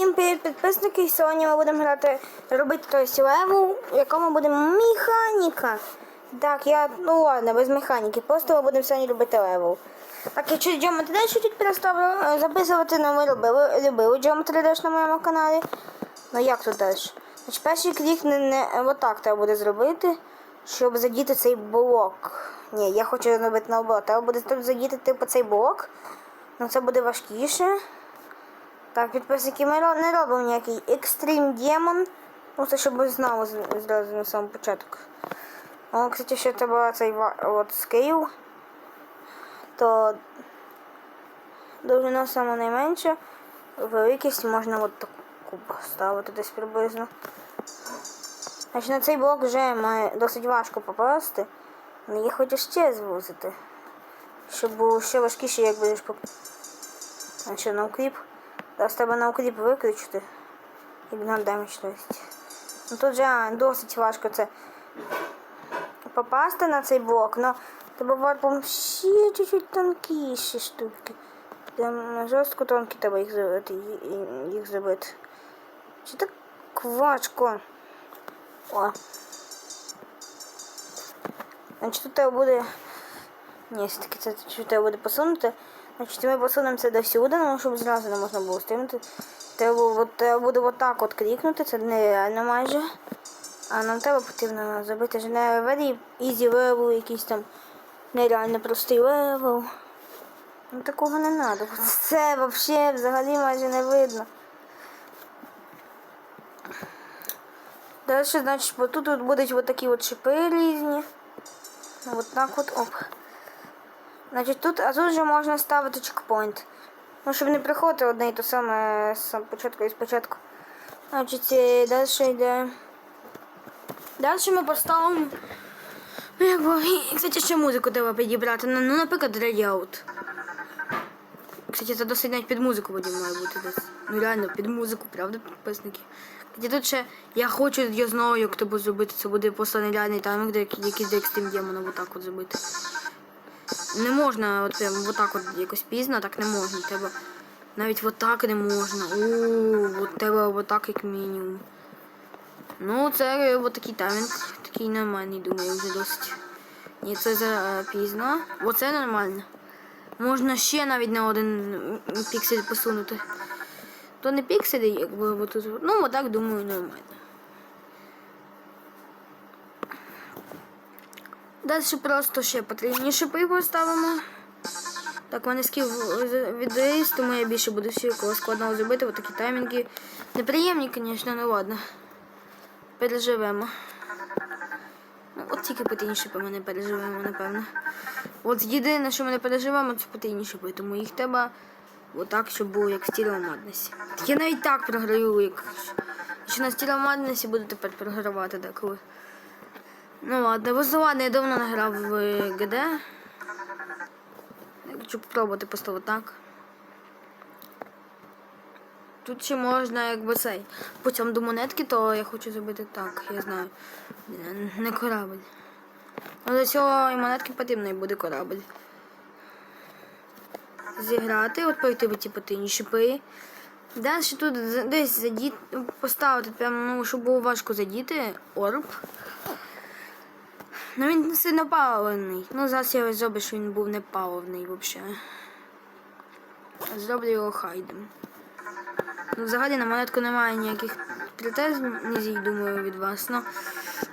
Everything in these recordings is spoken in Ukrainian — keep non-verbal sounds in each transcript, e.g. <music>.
Всім привіт, підписники. Сьогодні ми будемо грати робити той левел, в якому буде механіка. Так, я, ну ладно, без механіки. Просто ми будемо сьогодні робити левел. Так, якщо Geometry Dash чуть переставлю, е, записувати ну, ми любили, любили Geometry Dash на моєму каналі. Ну як тут далі? Значить, перший клік не, не отак треба буде зробити, щоб задіти цей блок. Ні, я хочу зробити наоборот. Треба буде задіти типу цей блок. Ну це буде важкіше. Так, підписники, ми не робимо ніякий екстрім демон. Це щоб ви знали зразу на самому початку. О, кстати, ще треба цей от скейл. То довжина саме найменша. Великість можна от таку поставити десь приблизно. Значить, на цей блок вже має досить важко попасти. Але я хочу ще звузити. Щоб було ще важкіше, як будеш поп... Що, на укріп? Зараз треба на укріп виключити. Ігнор демедж, то есть. Ну тут же а, досить важко це попасти на цей блок, но треба варпом ще чуть-чуть тонкіші штуки. Там жорстко тонкі треба їх ї- їх зробити. Чи так важко? О. Значить тут треба буде. Ні, все-таки це чуть треба буде посунути. Значить, ми посунемо це до сюди, ну, щоб зразу не можна було стримати. Треба, треба буде отак от клікнути, це нереально майже. А нам треба потрібно зробити не very easy level, якийсь там нереально простий левел. Ну такого не треба. Це взагалі взагалі майже не видно. Далі, значить, тут будуть от такі от шипи різні. От так от оп. Значить, тут, а тут вже можна ставити чекпоінт. Ну, щоб не приходити одне і те саме з початку і спочатку. Значить, е, далі йде. Далі ми поставимо. Ну, якби, кстати, ще музику треба підібрати. Ну, ну, наприклад, Layout. Кстати, це досить навіть під музику буде має бути десь. Ну реально, під музику, правда, підписники? Кстати, тут ще я хочу, я знаю, як тобі зробити. Це буде просто нереальний таймінг, де якийсь Extreme Demon отак от зробити. Не можна от прям отак от якось пізно, так не можна. Треба навіть отак не можна. О, от треба отак як мінімум. Ну, це от такий таймінг, такий нормальний, думаю, вже досить. Ні, це за е, пізно. Оце нормально. Можна ще навіть на один піксель посунути. То не пікселі, якби тут. Ну, отак думаю, нормально. Далі просто ще потрібні шипи поставимо. Так, мене скіл відріс, тому я більше буду всі всього складного зробити. Ось такі таймінги. Неприємні, звісно, ну ладно. Переживемо. Ну, от тільки потрібні шипи ми не переживемо, напевно. От єдине, що ми не переживемо, це потрібні шипи, тому їх треба отак, щоб було як в Steel Madness. Я навіть так програю, як що на Steel Madness буду тепер програвати деколи. Ну ладно, ладно, я давно не грав в ГД. Я хочу попробувати просто отак. Тут ще можна якби цей. Потім до монетки, то я хочу зробити так, я знаю. Не- корабль. Але для цього і монетки потрібно і буде корабль. Зіграти, от пройти в ті потинні шипи. Далі тут десь задіти, поставити, прямо, ну, щоб було важко задіти орб. Ну він не сильно паливний. Ну зараз я зроблю, що він був не паливний взагалі. Зроблю його хайдем. Ну, взагалі на монетку немає ніяких претензій, думаю, від вас. Ну,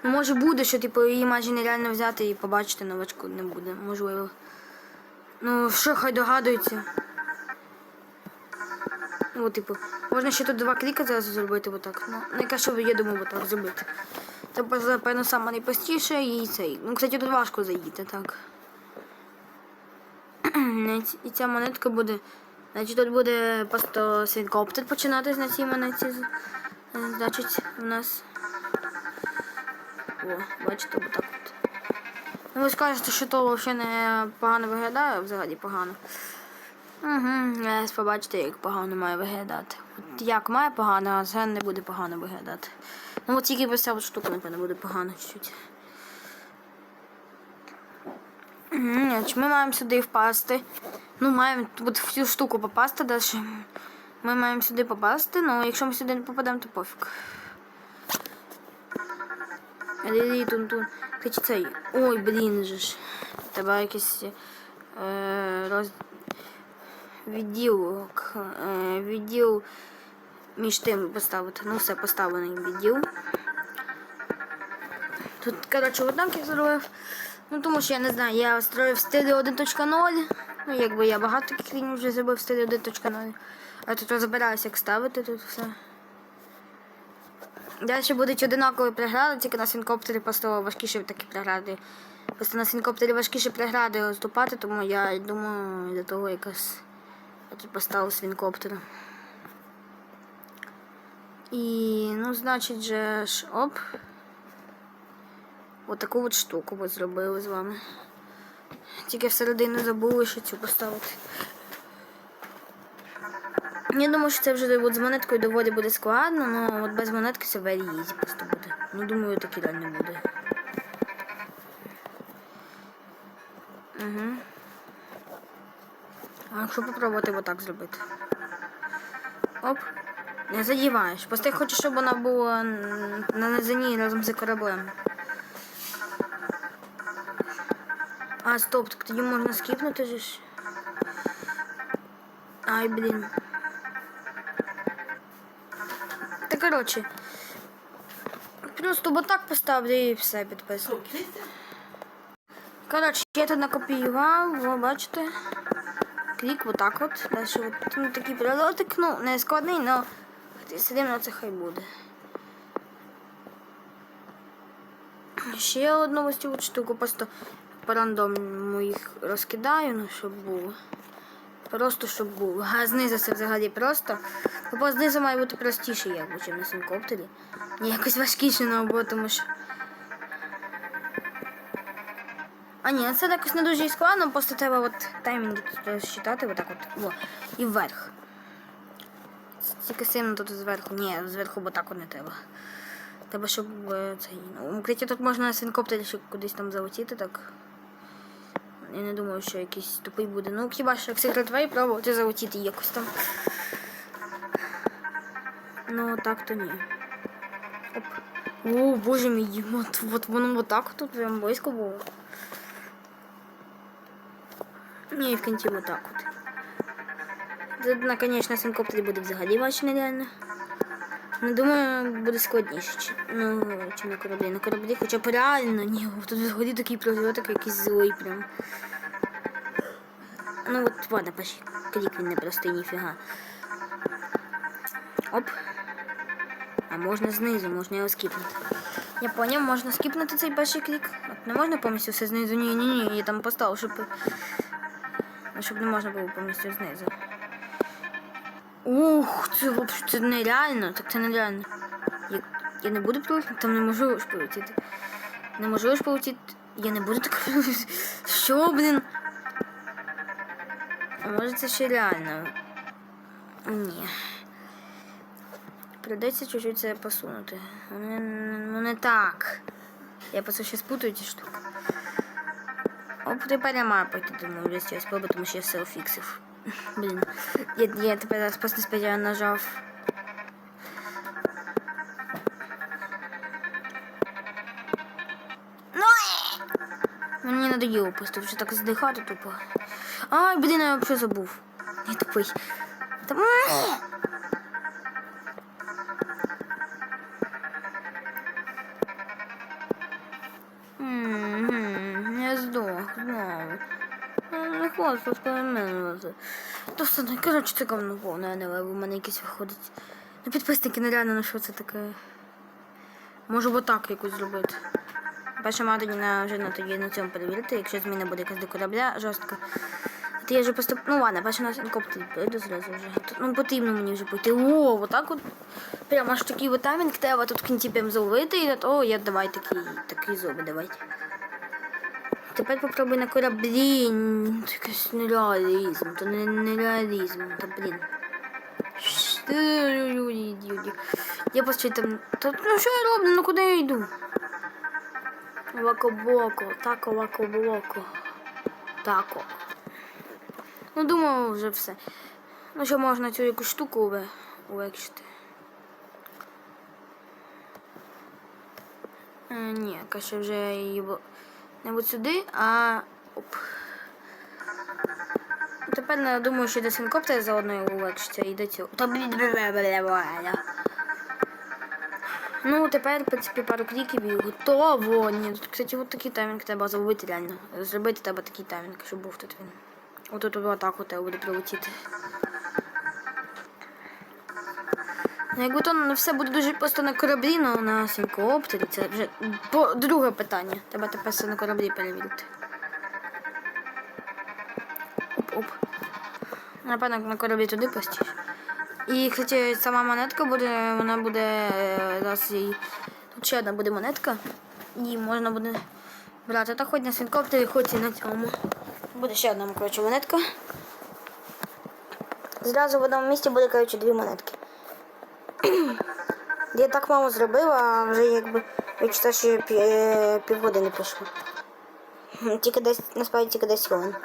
ну, може буде, що типу її майже нереально взяти і побачити новачку не буде. Можливо. Ну, що, хай догадується. Ну, типу, можна ще тут два кліка зараз зробити отак. Ну, яка що я думав отак зробити. Це напевно саме найпростіше і цей. Ну, кстати, тут важко заїти, так. <clears throat> І ця монетка буде. Значить, тут буде просто свінкоптер починатись на цій монеті. Е, Значить, у нас. О, бачите, отак от. Ну, ви скажете, що то взагалі не погано виглядає, взагалі погано. Угу, зараз побачите, як погано має виглядати. От як має погано, а це не буде погано виглядати. Ну от тільки без ця штука, напевно, буде погано чуть-чуть. Ми маємо сюди впасти. Ну, маємо тут в штуку попасти далі. ми маємо сюди попасти, ну якщо ми сюди не попадемо, то пофіг. Лілі тун тун. Хоч цей. Ой, блін же ж. Треба якийсь е, роз... відділ. к- Е, відділ між тим поставити. Ну все, поставлений відділ. Тут, коротше, я зробив. Ну, тому що я не знаю, я строїв стилі 1.0. Ну, якби я багато таких ліній вже зробив в стилі 1.0. А тут розбираюся, як ставити тут все. Далі будуть одинакові прегради, тільки на синкоптері просто важкіші такі прегради. Просто на синкоптері важкіші прегради розступати, тому я думаю, для того якось я поставив свінкоптера. І, ну, значить же ж, оп. Отаку от штуку от зробили з вами. Тільки всередину забули ще цю поставити. Я думаю, що це вже от з монеткою доволі буде складно, але от без монетки це very easy просто буде. Ну, думаю, таки реально буде. Угу. А якщо попробувати отак зробити. Оп. Не задіваєш. Просто я хочу, щоб вона була на низині разом з кораблем. А, стоп, так тоді можна скіпнути ж. Ай, блін. Та коротше. Просто так поставлю і все підписники. Коротше, я тут накопіював, ви бачите. Клік, вот так от. Дальше вот ну, такий перелотик, ну, не складний, но... 37, але це хай буде. Ще одну ось штуку, просто по рандому їх розкидаю, ну щоб було. Просто щоб було. А знизу це взагалі просто. Бо знизу має бути простіше, як би, чим на синкоптері. Ні, якось важкіше ну, на обо, тому що. А ні, це якось не дуже складно, просто треба от таймінги тут считати, отак от. Во. І вверх. Тільки сильно тут зверху. Ні, зверху бо так не треба. Треба, щоб е, цей. Ну, укриття тут можна на ще кудись там залетіти, так. Я не думаю, що якийсь тупий буде. Ну, хіба що як секретарі пробувати залетіти якось там. Ну, так то ні. Оп. О, боже мій, от, от воно отак тут прям близько було. Ні, в кінці отак от. Це, на, конечно, синкоптері буде взагалі важче нереально. Ну, думаю, буде складніше, ну, чи на кораблі. На кораблі хоча б реально, ні, тут взагалі такий прольотик якийсь злий прям. Ну от, ладно, почти клік він не простий, ніфіга. Оп. А можна знизу, можна його скіпнути. Я поняв, можна скіпнути цей перший клік. От не можна повністю все знизу. Ні, ні, ні, я там поставив, щоб. Ну, щоб не можна було повністю знизу. Ух, це вообще це нереально, так це нереально. Я, я не буду полетіти, там неможливо ж полетіти. Неможливо ж полетіти. Я не буду так. <laughs> Що, блін? А може це ще реально? Ні. Придеться чуть-чуть це посунути. Ну не, не так. Я просто ще спутаю ці штуки. Оп, тепер я маю пойти, думаю, вже щось спробую, тому що я все фіксив. Блін. Я, я тепер зараз просто спеціально нажав. Ну! Мені надоїло просто вже так здихати тупо. Ай, блін, я взагалі забув. Я тупий. Там... Ну, Не хочу сперемінувати. То все, ну, коротше, це говно повне, а не леве, у мене якесь виходить. Ну, підписники нереально, ну що це таке? Можу отак якось зробити. Перше маю тоді на, вже на, тоді на цьому перевірити, якщо зміна буде якась до корабля жорстка. То я вже поступ... Ну ладно, перше на синкоптері прийду зразу вже. Тут, ну потрібно мені вже пойти. О, отак от. Прямо аж такий от таймінг треба тут в кінці прям зловити. І от, о, я давай такий, такий зуби, давайте. Тепер попробуй на кораблі. Це якийсь нереалізм. То не нереалізм, то блін. Я просто там. Та, ну що я роблю? Ну куди я йду? Вако-боко, тако, вако-боко. Тако. Ну, думаю, вже все. Ну, що можна цю якусь штуку улегшити. Е, ні, каже вже її не от сюди, а оп. Тепер я думаю, що до синкоптера заодно його улегшиться і до цього. Ну, тепер, в принципі, пару кліків і готово. Ні, тут, кстати, от такий таймінг треба зробити реально. Зробити треба такий таймінг, щоб був тут він. Отут отак от треба буде прилетіти. Ну, Якби то все буде дуже просто на кораблі, ну на синкоптері, це вже по друге питання. Треба тепер все на кораблі перевірити. Оп-оп. Напевно, на кораблі туди простіше. І, кстати, сама монетка буде, вона буде е, зараз її. Тут ще одна буде монетка. І можна буде брати так хоч на синкоптері, хоч і на цьому. Буде ще одна коротше, монетка. Зразу в одному місці буде, коротше, дві монетки. Я так мало зробив, а вже якби відчуття, е, півгодини пройшло. Тільки десь, насправді тільки десь хвилин.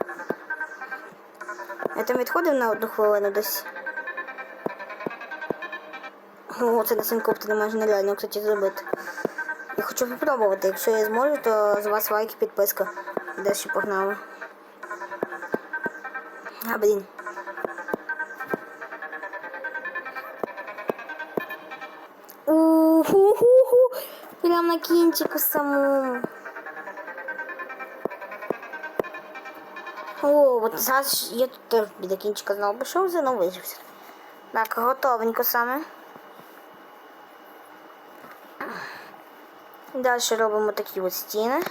Я там відходив на одну хвилину десь. О, це на синкоптері майже нереально, кстати, зробити. Я хочу попробувати. Якщо я зможу, то з вас лайк і підписка. Далі погнали. А, блін. На кінчику самому. О, от зараз я тут теж біля кінчика знову пішов, знову вижився. Так, готовенько саме. Далі робимо такі от стіни.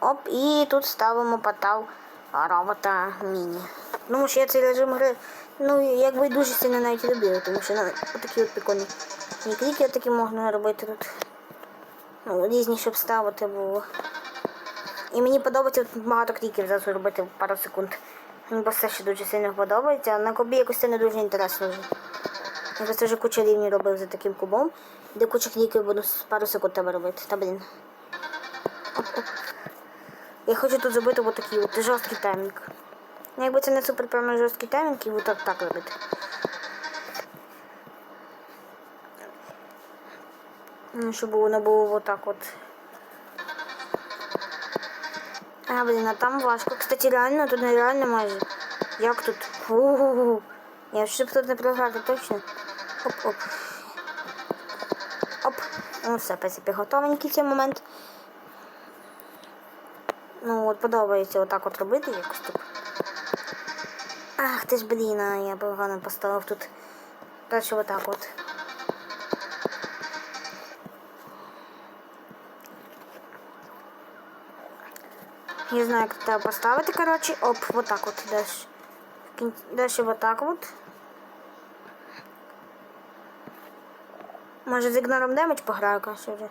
Оп, і тут ставимо портал робота міні. Тому що я цей режим гри, ну, якби дуже сильно навіть люблю, тому що ну, отакі от прикольні кліки такі можна робити тут. Ну, різні, щоб ставити було. І мені подобається тут багато кліків зараз робити пару секунд. Мені просто ще дуже сильно подобається. На кубі якось це не дуже інтересно вже. Я просто вже куча рівнів робив за таким кубом, де куча кліків буду пару секунд треба робити. Та блін. Я хочу тут зробити от такий от жорсткий таймінг. Ну, Якби це не супер прямо жорсткий таймінг, і так, так робити. Щоб воно було отак от. А, блін, а там важко. Кстати, реально, тут нереально майже. Як тут? Фу. Я щоб тут не програти, точно. Оп-оп. Оп. Ну все, в принципі, готовенький цей момент. Ну от подобається отак от робити якось тут. Ах ти ж блін, я погано поставив тут. Далі отак от. Не знаю, як треба поставити, коротше. Оп, вот так от дальше. Дальше вот так вот. Може з ігнором демедж пограю, каже вже.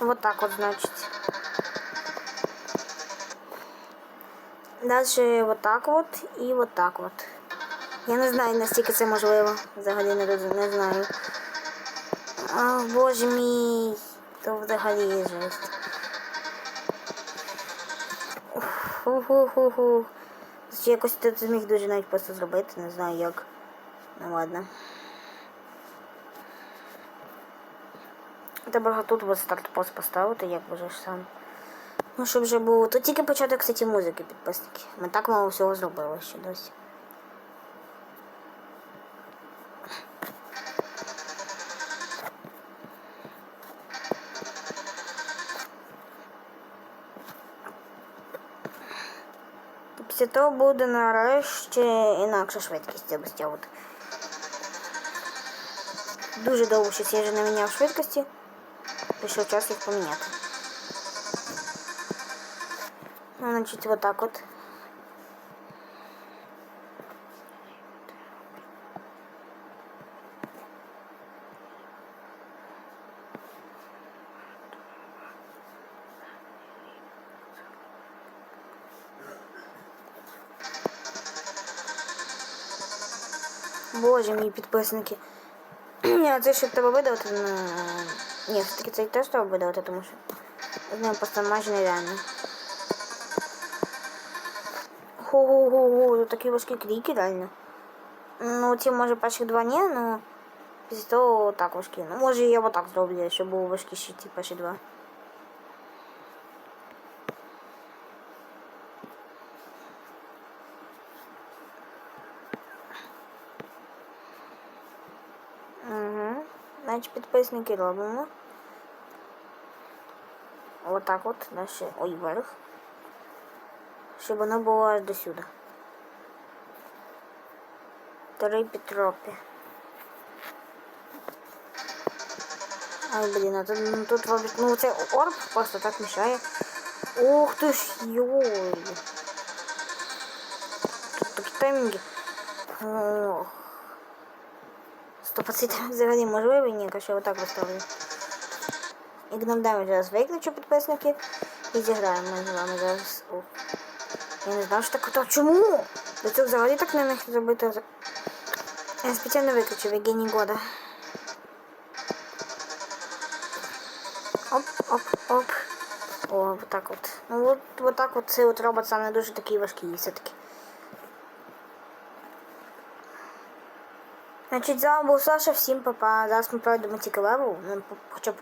Вот так вот, значит. Дальше вот так вот і вот так вот. Я не знаю, наскільки це можливо. Взагалі не, не знаю. А, боже мій, то взагалі жесть. Ху-ху-ху-ху. Якось тут зміг дуже навіть просто зробити, не знаю як. Ну ладно. Треба тут от старт-пост поставити, як вже сам. Ну, щоб вже було. Тут тільки початок, кстати, музики, підписники. Ми так мало всього зробили ще досі. І Після того буде нарешті інакша швидкість цього от. Дуже довго щось я вже не міняв швидкості. Прийшов час їх поміняти. Ну, значить, вот так от. Мій підписники. Ні, це щоб тебе видавати. ну, Ні, все-таки це теж треба видавати, тому що. з ним просто майже нереально. Хо-хо-хо, тут такі важкі кріки реально. Ну, ці може перших два ні, ну після того так важкі. Ну, може я отак зроблю, щоб були важкіші ті перші два. Угу. Значить, підписники робимо. Отак от, далі, ой, вверх. Щоб воно було аж до сюди. Три Петропі. Ай, блін, а тут, ну, тут робить, ну це орб просто так мішає. Ух ти ж, йой. Тут таймінги. Ох. 100% взагалі можливий, ні, якщо я отак поставлю. Ігнордаємо зараз виключу підписники і зіграємо ми з вами зараз. О. Я не знав, що так ото. Чому? До цього взагалі так не міг зробити. Я спеціально виключив як геній года. Оп, оп, оп. О, вот так от. Ну от, от так от цей от робот саме дуже такий важкий все-таки. Значить, з вами був Саша, всім папа. Зараз ми пройдемо тільки левел, ну, хоча б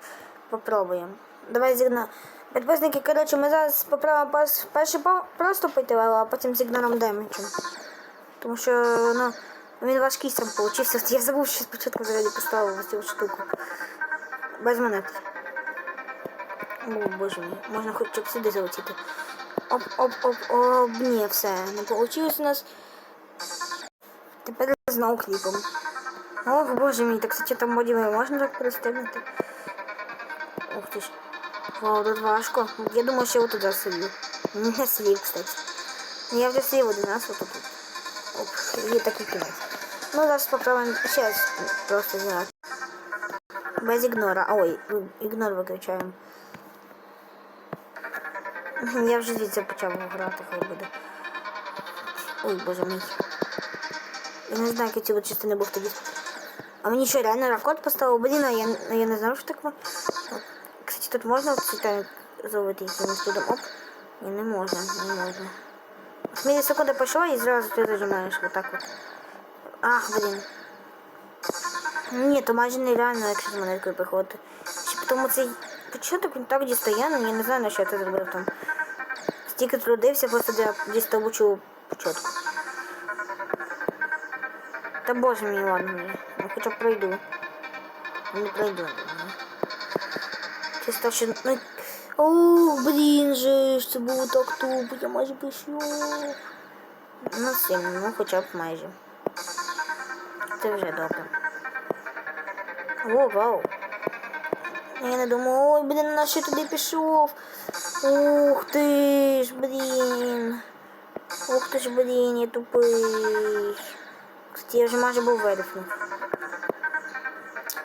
попробуємо. Давай зігна. Підписники, коротше, ми зараз попробуємо пос- перший просто пойти левел, а потім з ігнором демеджем. Тому що, ну, він важкий сам получився. Я забув, що спочатку взагалі поставив цю штуку. Без монет. О, боже мій, можна хоча б сюди залетіти. Оп, оп, оп, оп, ні, все, не вийшло у нас. Тепер знову кліпом. Ох, боже мій, так кстати, там модіми можна так перестигнути. Ух ти ж. Вау, тут важко. Я думаю, що я туди слів. Не слів, кстати. Я вже слів один раз отут. Оп, є такий кінець. Ну, зараз спробуємо ще раз просто зіграти. Без ігнора. Ой, ігнор виключаємо. Я вже звідси почав грати, хай буде. Ой, боже мій. Я не знаю, які ці частини був тоді. А мені що, реально ракот поставив? Блін, а я, я не знав, що так. Кстати, тут можна от цей зловити якимось чудом? Оп. Ні, не можна, не можна. От мілісекунда пішла і зразу ти зажимаєш отак от. Ах, блін. Ні, то майже нереально, якщо з монеткою приходити. Ще тому цей початок він так дістає, ну я не знаю, на що я це зробив там. Стільки просто для діставучого початку. Та боже мій, ладно мені. Ну хоча пройду. Не пройду. Чисто що. Ну... О, блін же це було так тупо, я майже пишу. Ну сильно, ну хоча б майже. Це вже добре. О, вау. Я не думаю, ой, блін, на що я туди пішов. Ух ти ж, блін. Ух ти ж, блін, я тупий. Кстати, я вже майже був видихнув.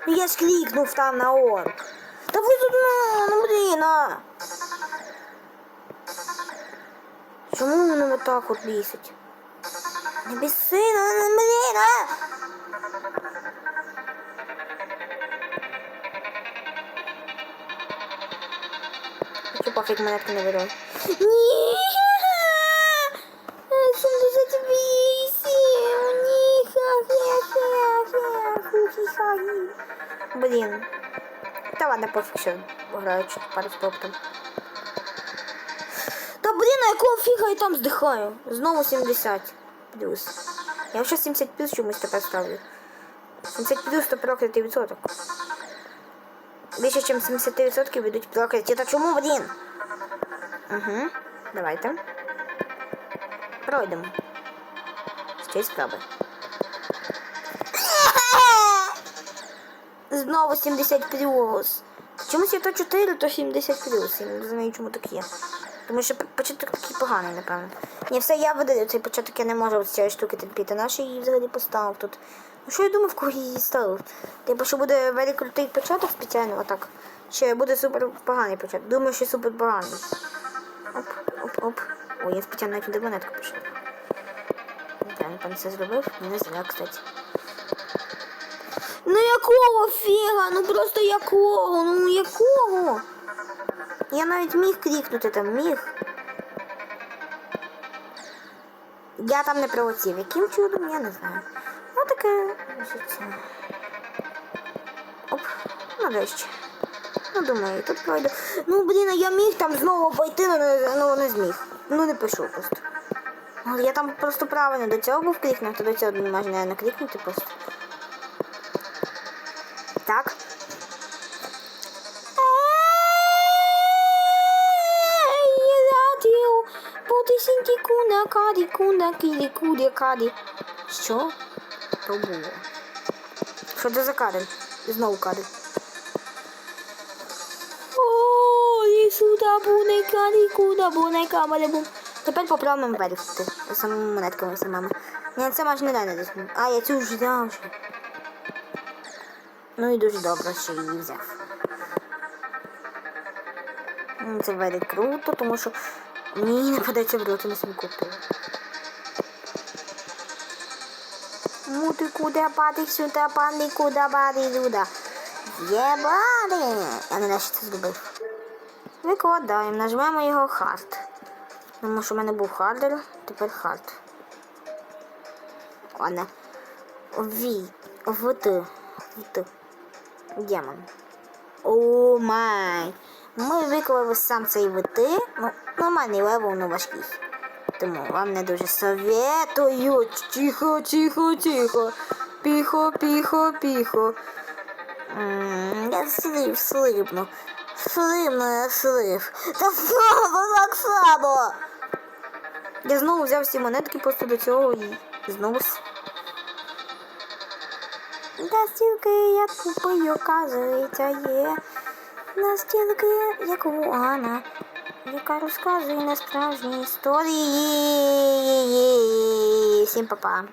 Ну я ж клікнув там на орк. Та ви тут, ну, ну блін, а. Чому воно отак от бісить? Не біси, ну, ну, блін, а. Хочу пофіг монетки не беру. Ні! Та ладно, пофіг, що граю чуть пару спроб там. Та блін, а якого фіга я там здихаю? Знову 70 плюс. Я вже 70 плюс чомусь тепер ставлю. 70 плюс то проклятий відсоток. Більше, ніж 70% ведуть прокляті. Та чому, блін? Угу. Давайте. Пройдемо. Ще справи. Знову 70 плюс. Чомусь я то 4, то 70 плюс. Я не розумію, чому так є. Тому що початок такий поганий, напевно. Ні, все, я видаю цей початок, я не можу з цієї штуки терпіти. Нащо її взагалі поставив тут? Ну що я думав, кого її ставив? Типу, що буде великий крутий початок спеціально, отак. Ще буде супер поганий початок. Думаю, що супер поганий. Оп, оп, оп. Ой, я спеціально навіть до монетку пішов. Я пан це зробив? Не знаю, кстати. Ну якого фіга? Ну просто якого? Ну якого? Я навіть міг крикнути там, міг. Я там не прилетів. Яким чудом, я не знаю. Ну таке. це. Оп, нарешті. Ну, думаю, тут пройду. Ну, блін, я міг там знову пойти, але ну, не зміг. Ну, не пішов просто. Ну, Я там просто правильно до цього був крикнув, то до цього можна не крикнути просто. Каді, куна, кіді, куді, каді. Що? То було. Що це за кадр? Знову кадр. О, і сюди буде каді, куди буде камера бум. Тепер поправимо версти. Самими монетками самими. Ні, це майже не дане. А, я цю вже взяв. Ну і дуже добре, що її взяв. Це вельми круто, тому що не подається в роті на собі купив. Мути куди пади сюди, пани куди пади сюди. Єбади! Я не що це зробив. Викладаємо, нажмемо його хард. Тому що в мене був хардер, тепер хард. Ладно. Ві. В Т. В Демон. О май. Ми виклали сам цей ВТ. Ну, нормальний левел, ну важкий. Тому вам не дуже советую. Тихо, тихо, тихо. Піхо, піхо, піхо. М, Я слив, слибну. Слибну, я слив. Та знову так само. Я знову взяв всі монетки просто до цього і знову. Настільки я купую, оказується, є. Настільки як вона, яка розказує на справжні історії. Всім па-па.